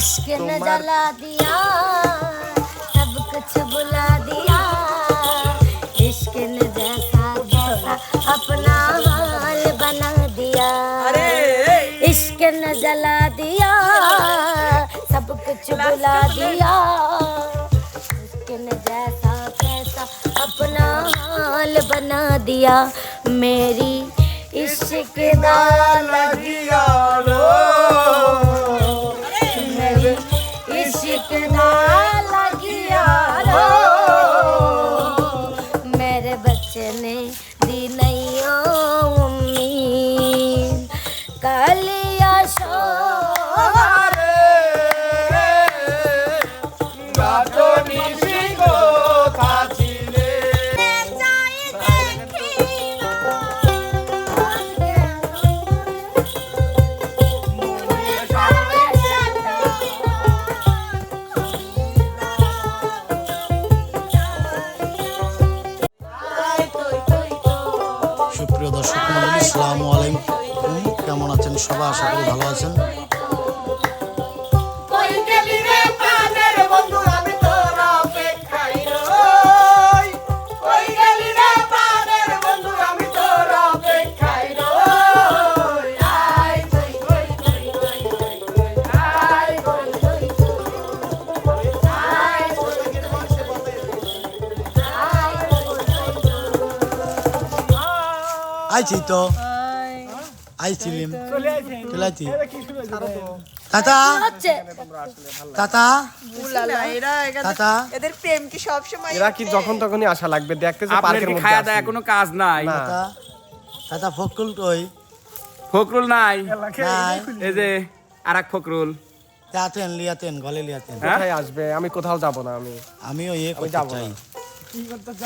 इश्क ने जला दिया सब कुछ बुला दिया। इश्क ने जैसा जैसा अपना हाल बना दिया। इश्क ने जला दिया सब कुछ बुला दिया। इश्क ने जैसा कैसा अपना हाल बना दिया। मेरी इश्क दा তো? আইছিলিম চলে আইছি তাতা তাতা তাতা এদের প্রেম কি সব সময় এরা কি যখন তখনই আসা লাগবে? দেখতে যে পার্কের মধ্যে খায়া। দায়া কোনো কাজ নাই। তাতা তাতা ফকুল কই? ফকরুল নাই। এই যে আরেক ফকরুল। তাতেন লিয়াতেন গলে লিয়াতেন? কোথায় আসবে? আমি কোথাও যাব না আমি। আমিও ইয়ে করতে চাই না।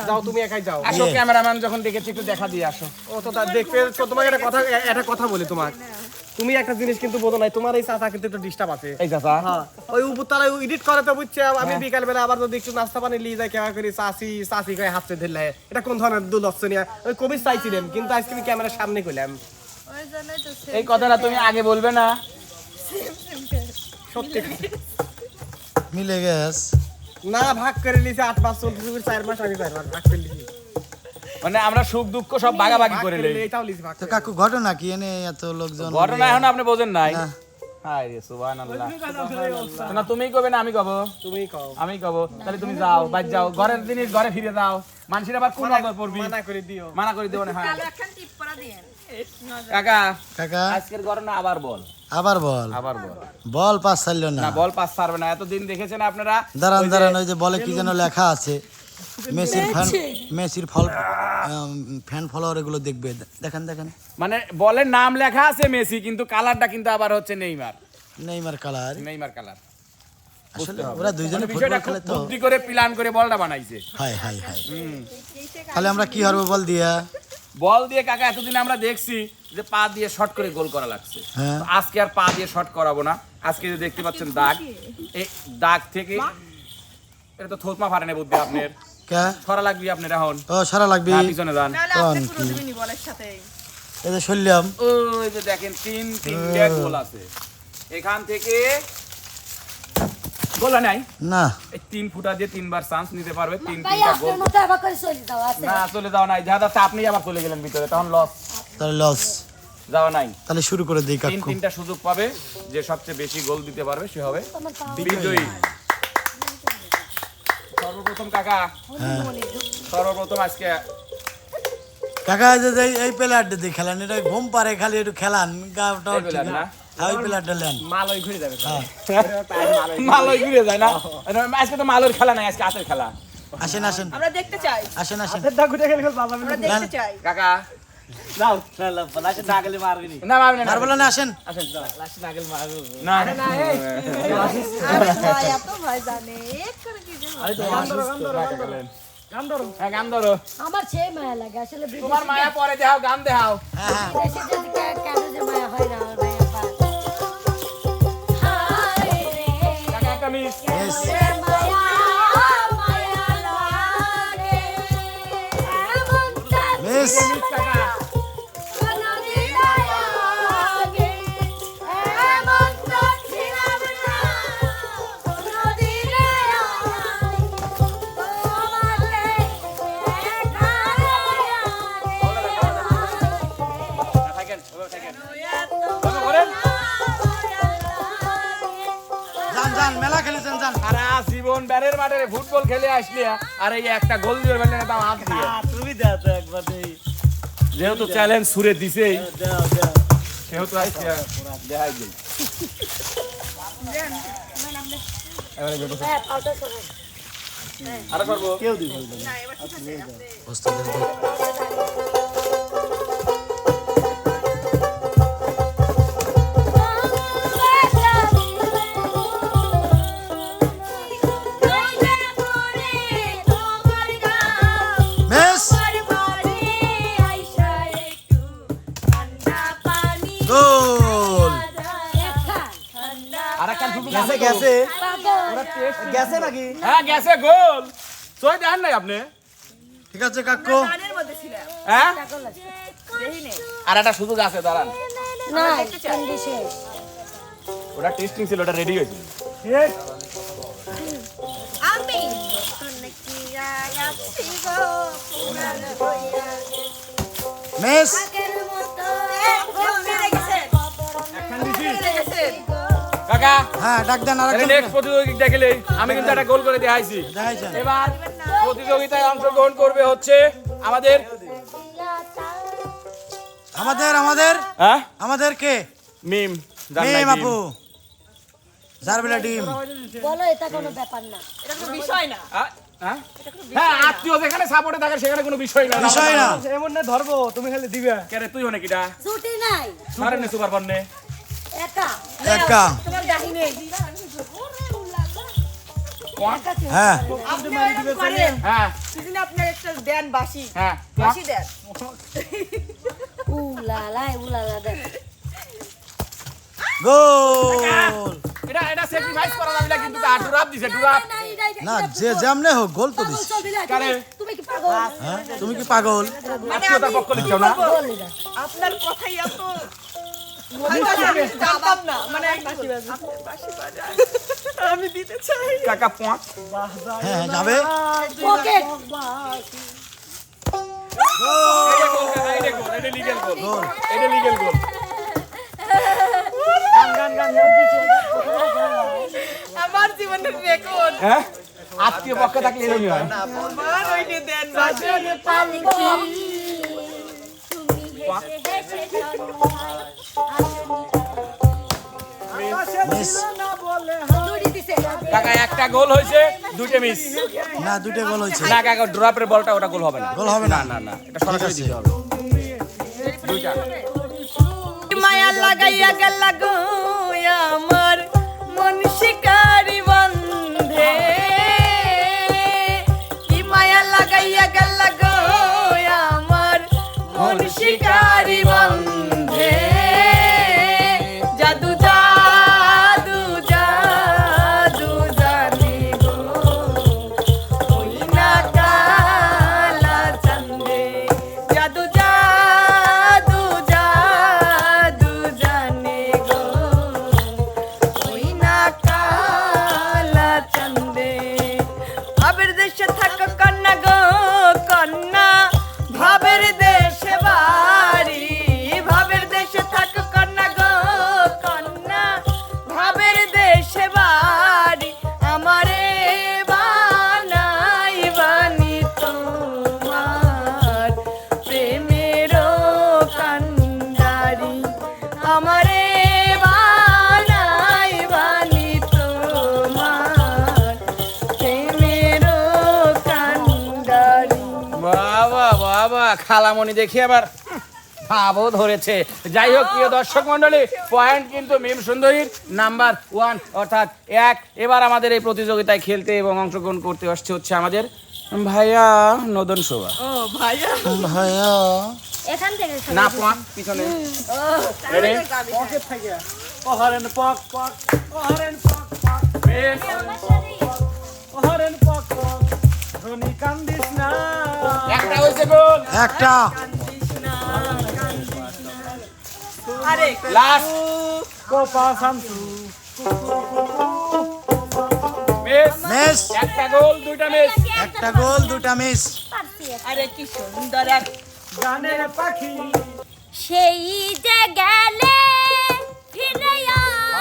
যাও তুমি একাই যাও। আসো ক্যামেরাম্যান যখন দেখেছি একটু দেখা দিয়ে আসো। ও তো তা দেখতে তোমাকে একটা কথা একটা কথা বলি তোমাকে তুমি একটা জিনিস কিন্তু বোঝো নাই তোমার এই চাচা কিন্তু একটু ডিস্টার্ব আছে। এই চাচা? হ্যাঁ ওই উপরতলায় এডিট করে তো বুঝছে আমি বিকাল বেলা আবার যদি একটু নাস্তা পানি লিয়ে যাই কেমন করি চাষি চাষি গায়ে হাতে ধরলে। এটা কোন ধরনের দুলক্ষণীয় ওই কবি চাইছিলাম কিন্তু আজকে আমি ক্যামেরার সামনে কইলাম এই কথাটা তুমি আগে বলবে না। সত্যি মিলে গেছ। না ভাগ করে নিয়েছে আট মাস চলতেছে চার মাস চার মাস ভাগ করে নিয়েছি মানে আমরা সুখ দুঃখ সব ভাগাভাগি করে ভাগ তো কাকু ঘটনা কি? এনে এত লোকজন ঘটনা এখন আপনি বোঝেন নাই। হায় রে সুবহানাল্লাহ। না তুমি কবে না আমি কব? তুমি কও। আমি কব। তাহলে তুমি যাও বাইর যাও। ঘরের জিনিস ঘরে ফিরে যাও মানুষের আবার কোন নজর পড়বি? মানা করে দিও। মানা করে দেবো না হ্যাঁ। কাকা কাকা? আজকের ঘটনা আবার বল। আবার বল। আবার বল। বল পাস ছাড়লো না। না বল পাস পারবে না। এতদিন দেখেছেন আপনারা? দাঁড়ান দাঁড়ান ওই যে বলে কি যেন লেখা আছে। মেসির ফ্যান মেসির ফল ফ্যান ফলোয়ার এগুলো দেখবে। দেখেন দেখেন। মানে বলের নাম লেখা আছে মেসি কিন্তু কালারটা কিন্তু আবার হচ্ছে Neymar. Neymar colour. Neymar colour. আসলে ওরা দুইজনে মানে ফুটবল খেলে তো বুদ্ধি করে প্ল্যান করে বলটা বানাইছে। হাই হাই হাই তাহলে আমরা কি হারবো বল দিয়া? বল দিয়ে কাকা এতদিন আমরা দেখছি যে পা দিয়ে শর্ট করে গোল করা লাগছে। হ্যাঁ। আজকে আর পা দিয়ে শর্ট করাবো না। আজকে যে দেখতে পাচ্ছেন দাগ এই দাগ থেকে এটা তো থোতমা ফাটে না বুদ্ধি আপনার। কে? ছড়া লাগবি আপনার এখন। ও সারা লাগবি। পিছনে যান। এই যে শুনলাম ওই যে দেখেন তিন তিনটে গোল আছে। এখান থেকে গোল নাই? না। তিন ফুটা দিয়ে তিনবার চান্স নিতে পারবে তিন তিনটা গোল না চলে যাও নাই। যা যাচ্ছে আপনি আবার চলে গেলেন ভিতরে তখন লস তাহলে লস যাওয়া নাই। তাহলে শুরু করে দিই তিন তিনটা সুযোগ পাবে যে সবচেয়ে বেশি গোল দিতে পারবে সে হবে বিজয়ী। সর্বপ্রথম কাকা। হ্যাঁ। সর্বপ্রথম আজকে কাকা এই যে এই- প্লেয়ারটা দিয়ে খেলান এটা ঘুম পারে খালি একটু খেলান গাটাও না? ওই প্লেয়ারটা লেন। মাল ঘুরে যাবে মালয় ঘুরে যায় না? আজকে তো মালের খেলা নাই আজকে হাতের খেলা। আসেন আসেন। আমরা দেখতে চাই। আসেন আসেন। ঘুরে গেলে বাবা আমরা দেখতে চাই। কাকা। যাও না মারবে না। আর বলেন আসেন। না ভাই এত ভয় জানে এক্ষুনি কি যে হ্যাঁ, গান ধরো। আমার সেই মায়া লাগে আসলে তোমার মায়া পরে দেখাও গান দেখাও। হ্যাঁ হ্যাঁ। বিদেশি যদি কে- কেন যে মায়া হয় না? কাকা একটা মিস Yes. জীবন ব্যারের মাঠে ফুটবল খেলে আসলি আর এই একটা গোল দিয়ে ফেললে না হাত দিয়ে। তুমি দাও তো একবার দেই। যেহেতু চ্যালেঞ্জ সুরে দিছেই দাও দাও সেহেতু আজকে দেখাই দিই। হ্যাঁ আরও করব? কেউ দিবে ওস্তাদের গল্প। মেস গেছে গেছে। গেছে নাকি? হ্যাঁ গেছে গোল। সই দেন নাই আপনি? ঠিক আছে কাকু। হ্যাঁ? আর একটা সুযোগ আছে দাঁড়ান। না ওটা টেস্টিং ছিল ওটা রেডি হয়েছিল। আমি মেস কাকা? হ্যাঁ ডাক দেন আরেকজন। নেক্সট প্রতিযোগিতা খেলে আমি কিন্তু একটা গোল করে দেখাইছি। এবার প্রতিযোগিতায় অংশগ্রহণ করবে হচ্ছে আমাদের আমাদের আমাদের? হ্যাঁ? আমাদের কে? মিম মেম। আপু। জারবেলা ডিম। বলো এটা কোনো ব্যাপার না। এটা কোনো বিষয় না। হ্যাঁ? হ্যাঁ আত্মীয় যেখানে সাপোর্টে থাকে সেখানে কোনো বিষয় না। বিষয় না। এমন না ধরবো তুমি খালি দিবে। কেরে তুই হনে কিটা ছুটি নাই। সুপার পান্নে একা? একা। তোমার গাহি নেই। হ্যাঁ। হ্যাঁ। আপনার একটা দেন বাসি। হ্যাঁ। বাসি দেন। উলালা উলালা দেখ। গোল! এটা এটা স্যাক্রিফাইস করা যাবে না কিন্তু ডুরাপ দিছে ডুরাপ না যে যেমনে হোক গোল তো তুমি কি পাগল? হ্যাঁ? তুমি কি পাগল? আত্মীয়তার পক্ষ নিচ্ছ না। বল এটা। আপনার কথাই এত আমি জানতাম না বাসি বাজায় আমি দিতে চাই। কাকা পোঁক হ্যাঁ যাবে। এটা গোল গোল এটা লিগ্যাল গোল গোল এটা লিগ্যাল গোল আমার জীবনের রেকর্ড হ্যাঁ? আত্মীয় পক্ষে থাকলে এরকমই হয়। দেন কাকা একটা গোল হয়েছে দুটো মিস। না দুটো গোল হয়েছে। না কাকা ড্রপের বলটা ওটা গোল হবে না। গোল হবে না? না না এটা সরাসরি দিতে হবে। দুইটা। মায়া লাগাইয়া গেল গো আমার মন শিকারি। দেখি আবার ভাবও ধরেছে। যাই হোক প্রিয় দর্শক মন্ডলী পয়েন্ট কিন্তু মিম সুন্দরীর নাম্বার ওয়ান অর্থাৎ এক। এবার আমাদের এই প্রতিযোগিতায় খেলতে এবং অংশগ্রহণ করতে আসছে হচ্ছে আমাদের ভাইয়া নদন শোভা। ভাইয়া। ভাইয়া। এখান থেকে না পিছনে। পক পক পক পক। পক পক। একটা হয়েছে গোল। একটা। আরে লাস্ট কোপা শান্তু। মিস মিস একটা গোল দুইটা মিস একটা গোল দুটা মিস আরে কি সুন্দর এক গানের পাখি। সেই যে গেলে ফিরে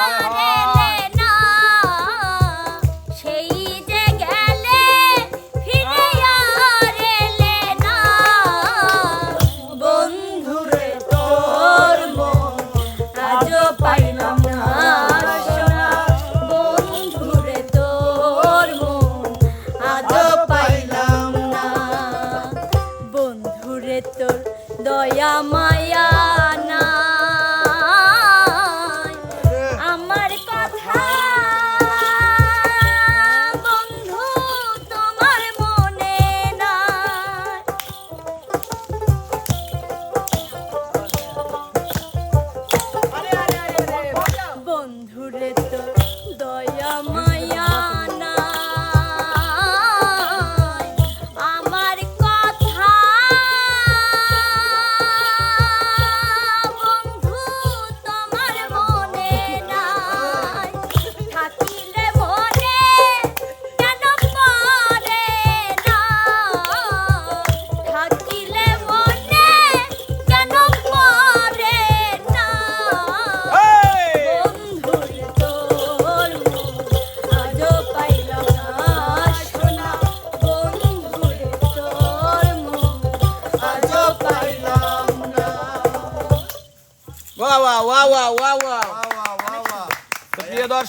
আর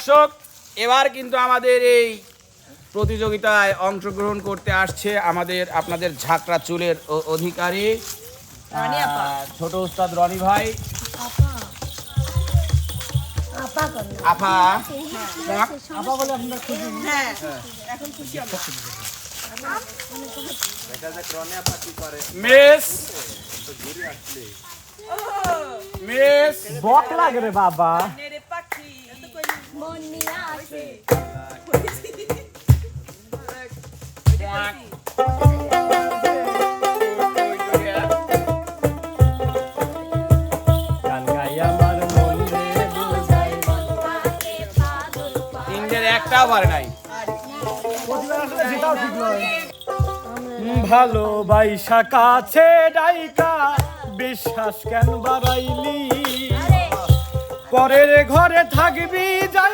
দর্শক এবার কিন্তু আমাদের এই প্রতিযোগিতায় অংশগ্রহণ করতে আসছে আমাদের আপনাদের ঝাঁকড়া চুলের অধিকারী ছোট উস্তাদ রনি ভাই। আপা। করো। আফা হ্যাঁ। এখন খুশি আমরা মিস। মিস। বক লাগে রে বাবা। মন নিয়ে আসে একটাও পারে নাই। কাছে ডাইকা বিশ্বাস কেন বাড়াইলি? পরের ঘরে থাকবি পাগল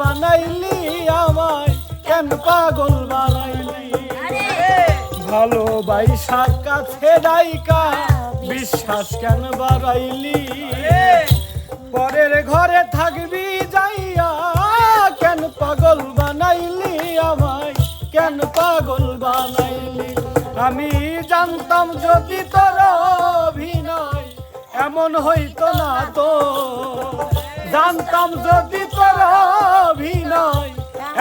বানাইলি আমায়? কেন পাগল বানাইলি? ভালোবাইসা কাছে ডাইকা বিশ্বাস কেন বাড়াইলি? পরের ঘরে থাকবি যাইয়া কেন পাগল বানাইলি আমায়? কেন পাগল বানাইলি? আমি জানতাম যদি তোর অভিনয় এমন হইতো না তো। জানতাম যদি তোর অভিনয়,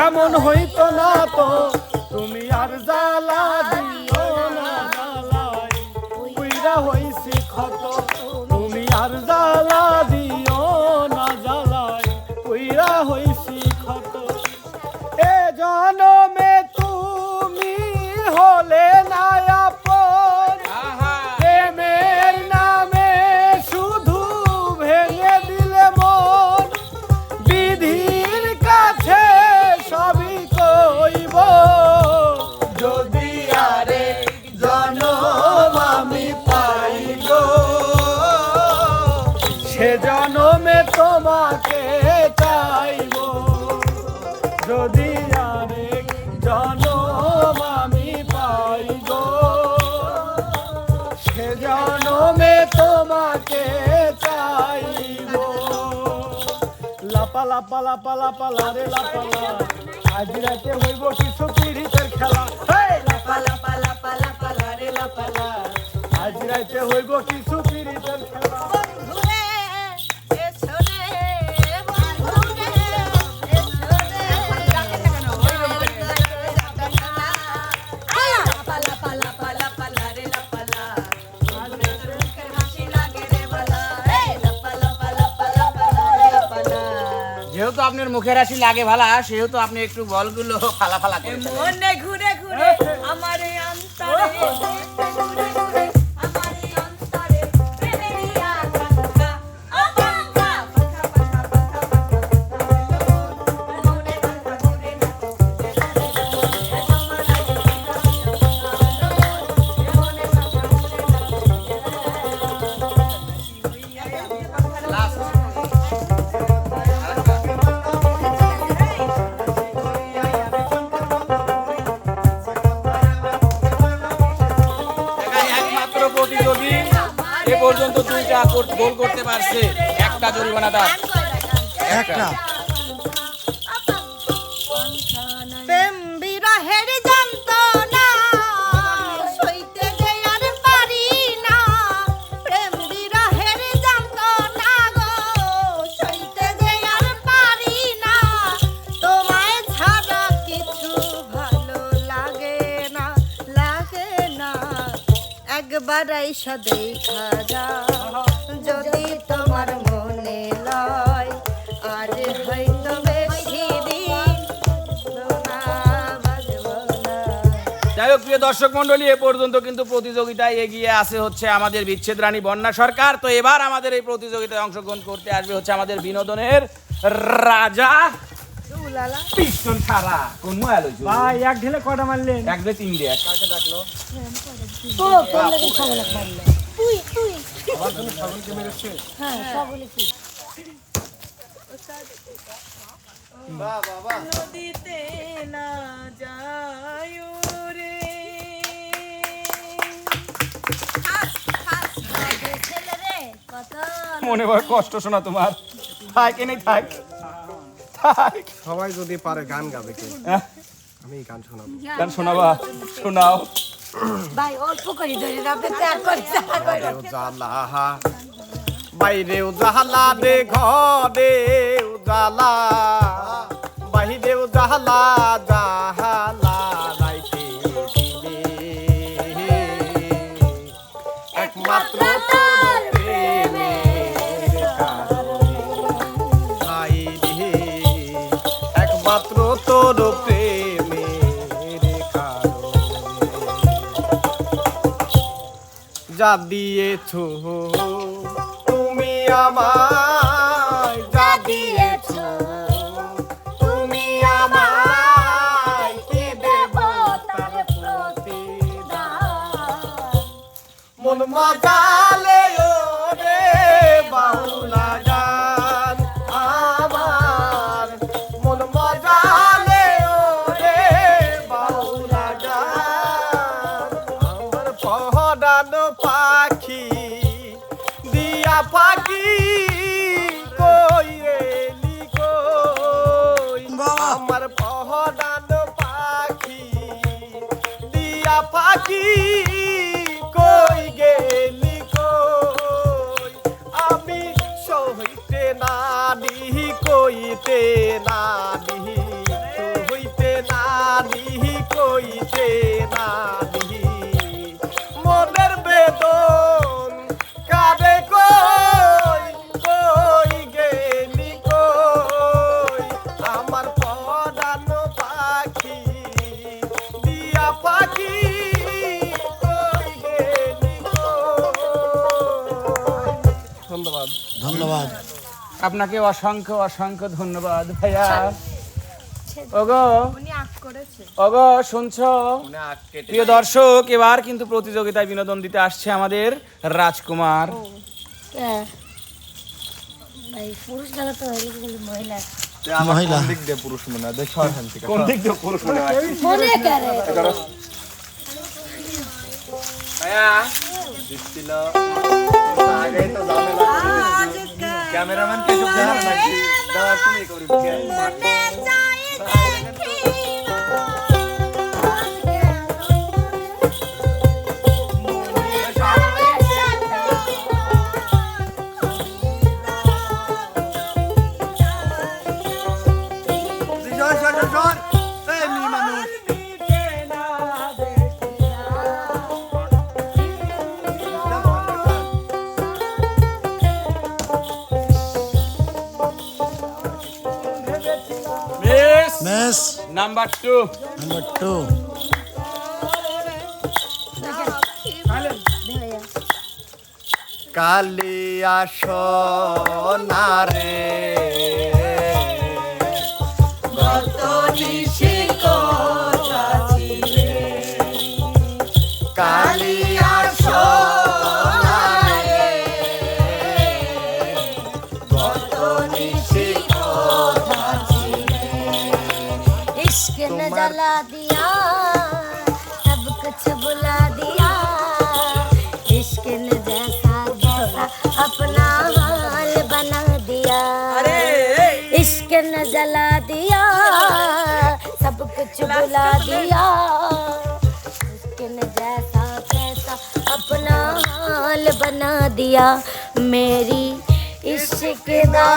এমন হইতো না তো। তুমি আর জ্বালা দিও না, জ্বালায়। হইছি ক্ষত। লাপা পালা পালা রে লাপালা আজ রাতে হইব কিছু পিড়িতের খেলা। হেই! পালা পালা পালা রে লাপালা আজ রাতে হইব কিছু আপনার মুখের আসি লাগে ভালা সেহেতু আপনি একটু বলগুলো ফালা ফালা করে মনে ঘুরে ঘুরে আমার অন্তরে পর্যন্ত দুইটা গোল করতে পারছে। একটা জরিমানা দাঁড় একটা। যদি তোমার মনে লয় আর হয়তো বেশি যাই হোক, প্রিয় দর্শক মন্ডলী এ পর্যন্ত কিন্তু প্রতিযোগিতায় এগিয়ে আসে হচ্ছে আমাদের বিচ্ছেদ রানী বন্যা সরকার। তো এবার আমাদের এই প্রতিযোগিতায় অংশগ্রহণ করতে আসবে হচ্ছে আমাদের বিনোদনের রাজা। পিস্টন ছাড়া কোন মোয়াল হইছে? ভাই এক ঢেলে কটা মারলেন? এক দুই তিন দিয়ে। তো তোর লাগে সকলে পারলে তুই তুই। হ্যাঁ সকলে কি? নদীতে না যায় রে। মনে হয় কষ্ট শোনা তোমার। থাক নেই থাক। সবাই যদি পারে গান গাবে কে? হ্যাঁ, আমি গান শোনাবো। গান শোনাবা? শোনাও। ভাই অল্প করে ধরে রাখবে ত্যাগ করে ত্যাগ করে। উজালা বাইরে উজালা দে ঘরে উজালা। বাইরে উজালা জাহালা। যা দিয়েছ তুমি আমায় যা দিয়েছ তুমি আমায় কি দেব তার প্রতিদান। মন মজালে না আপনাকে অসংখ্য অসংখ্য ধন্যবাদ ভাইয়া। ওগো। উনি আগ করেছে। ওগো শুনছো? প্রিয় দর্শক এবার কিন্তু প্রতিযোগিতায় বিনোদন দিতে আসছে আমাদের রাজকুমার। মহিলা। মহিলা। দিক দিয়ে পুরুষ মনে হয়? দেখো কোন দিক দিয়ে পুরুষ মনে হয়? ভাইয়া। দিচ্ছিল। আগেই তো ঝামেলা ক্যামেরাম্যান কিছু দেখার নাকি দেওয়া তুমি করি miss number two number two কালিয়া সোনারে बुला दिया। इश्क जैसा कैसा अपना हाल बना दिया। मेरी इश्क दा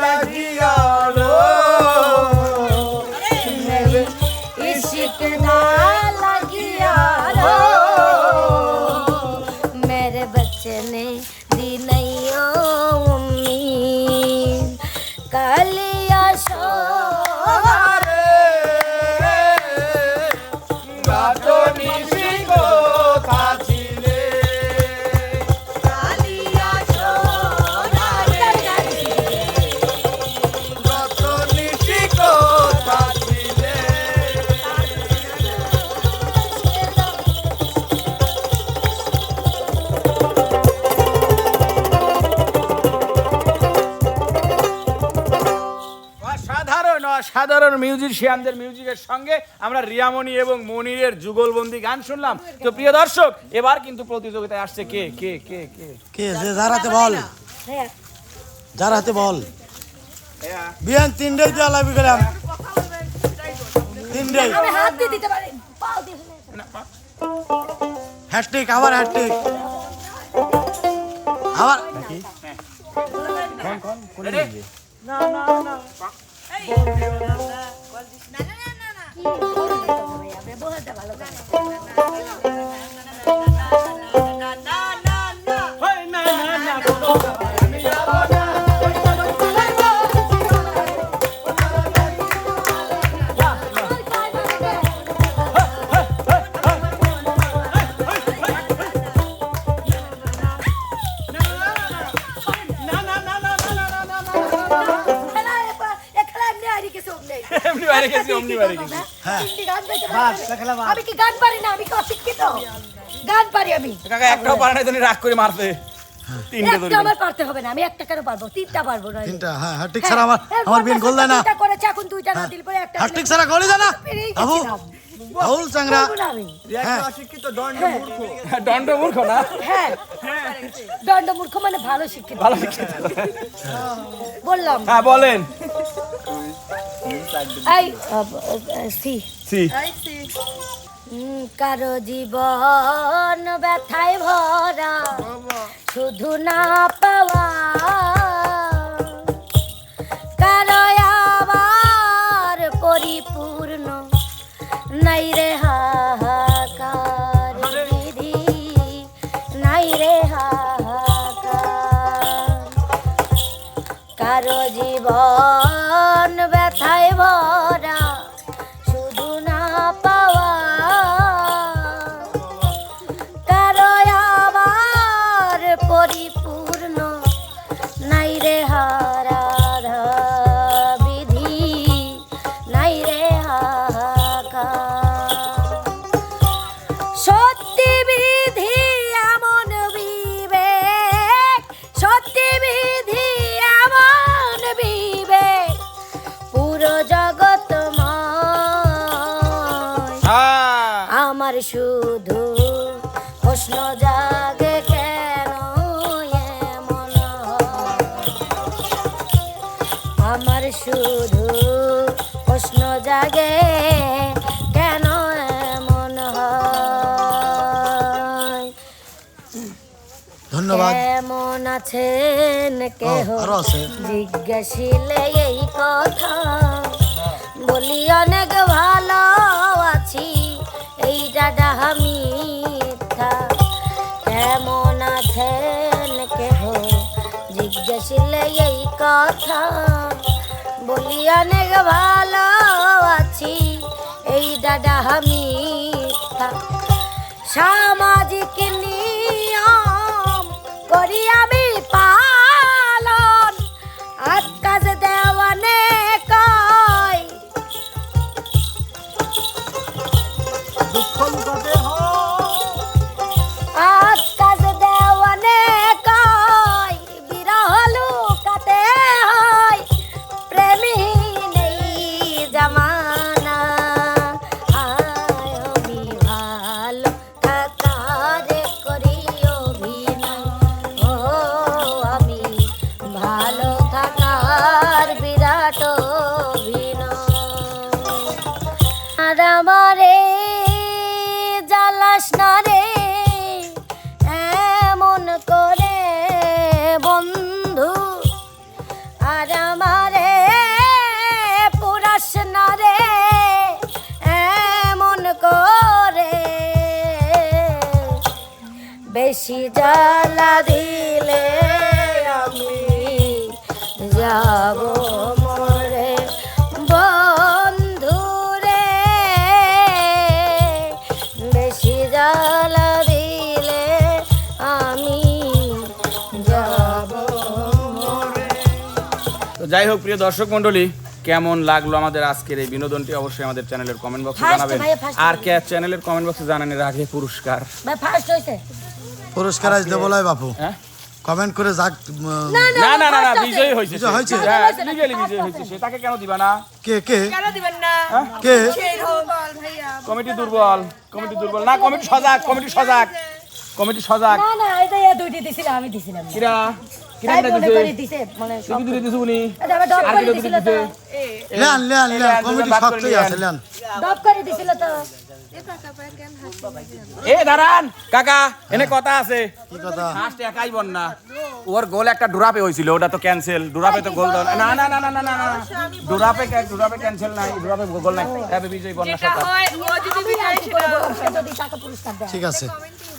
लगिया मेरी इश्क दा অসাধারণ অসাধারণ মিউজিশিয়ানদের মিউজিকের সঙ্গে আমরা রিয়ামণি এবং মনিরের যুগলবন্দি গান শুনলাম। তো প্রিয় দর্শক এবার কিন্তু প্রতিযোগিতায় আসছে কে কে কে কে? কে যে দাঁড়াতে বল। ভাইয়া যার হাতে বল। বিয়ান তিনটেই দেওয়া লাগবে গেলাম তিনটেই। আমি হাত দিয়ে দিতে পারি। পাও দিয়ে ফেলে। হ্যাশট্যাগ আবার হ্যাশট্যাগ আবার কি বলব ভাইয়া, ব্যবহারটা ভালো করে। হয় না না না কিন্তু। তিনটি গান পারি আমি কি গান পারি না? আমি কি অশিক্ষিত? গান পারি আমি। কাকা একটাও পারে না তুমি রাগ করে মারতে। তিনটে ধরে আমার পারতে হবে না আমি একটা কেন পারব? তিনটা পারব না তিনটা হ্যাঁ হ্যাট্রিক ছাড়া আমার আমার বিন গোল দেয় না। করেছে এখন দুইটা না দিলে পরে একটা হ্যাট্রিক ছাড়া গোলই দেয় না। বাবু চাংরা। হ্যাঁ। অশিক্ষিত দণ্ড মূর্খ। দণ্ড মূর্খ না? হ্যাঁ। দণ্ড মূর্খ মানে ভালো শিক্ষিত। ভালো শিক্ষিত। বললাম। হ্যাঁ বলেন। সি। কারও জীবন ব্যথায় ভরা। শুধু না পাওয়া কারও জীবন ব্যথায় ভরা। আমার শুধু প্রশ্ন জাগে কেন এমন? আমার শুধু প্রশ্ন জাগে কেন এমন ধন্যবাদ কেমন আছেন কেহ। জিজ্ঞাসিলে এই কথা বলি অনেক ভালো দাদা কেমন আছেন কেহ? জিজ্ঞাসিলে এই কথা। বলি অনেক ভালো আছি। এই দাদা মিথ্যা। সামাজিক নিয়ম করি আমি আর আমারে পুরাস রে বেশি জ্বালা দিলে আমি যাব যাই হোক প্রিয় দর্শক মন্ডলী কেমন লাগল আমাদের আজকের এই বিনোদনটি? অবশ্যই আমাদের চ্যানেলের কমেন্ট বক্সে জানাবেন। আর কে চ্যানেলের কমেন্ট বক্সে জানানোর আগে পুরস্কার। ভাই ফার্স্ট হয়েছে। পুরস্কার আজ দেবো লয় বাপু। হ্যাঁ? কমেন্ট করে যাক না না না না বিজয়ী। হয়েছে। বিজয় সে। হয়েছে? হ্যাঁ লিগেলি বিজয়ী হয়েছে সে। তাকে কেন দিবা না? কে কে? কেন দিবেন না? কে? দুর্বল ভাইয়া কমিটি দুর্বল কমিটি দুর্বল। না কমিটি সজাগ কমিটি সজাগ। কমিটি সজাগ। না না এটা এ দুইটি দিছিলাম আমি দিছিলাম না। কিরা? মনে দিছে মানে সব দিলে দিছে উনি। ডব করে দিছিল তো। লেন লেন লেন লেন, কমিটি ভাগ করে শক্তই নিয়েন। আছে লেন। ডব করে দিছিল তো। এ দাঁড়ান। কাকা এনে কথা আছে। কি কথা? ফার্স্ট একাই বন না। ওর গোল একটা ডুরাপে হয়েছিল ওটা তো ক্যান্সেল ডুরাপে তো গোল দাও না না না না না না না। ডুরাপে ডুরাপে ক্যান্সেল নাই ডুরাপে গোল নাই। বিজয় বন্যা যেটা হয় পুরস্কার দেয়। ঠিক আছে।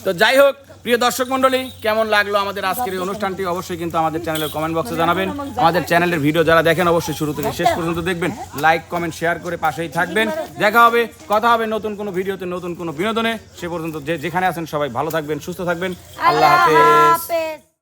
তো যাই হোক, প্রিয় দর্শক মন্ডলী কেমন লাগল আমাদের আজকের এই অনুষ্ঠানটি? অবশ্যই কিন্তু আমাদের চ্যানেলের কমেন্ট বক্সে জানাবেন। আমাদের চ্যানেলের ভিডিও যারা দেখেন, অবশ্যই শুরু থেকে শেষ পর্যন্ত দেখবেন। লাইক কমেন্ট শেয়ার করে পাশেই থাকবেন। দেখা হবে, কথা হবে নতুন কোনো ভিডিওতে, নতুন কোনো বিনোদনে। সে পর্যন্ত যে যেখানে আছেন সবাই ভালো থাকবেন, সুস্থ থাকবেন। আল্লাহ হাফেজ।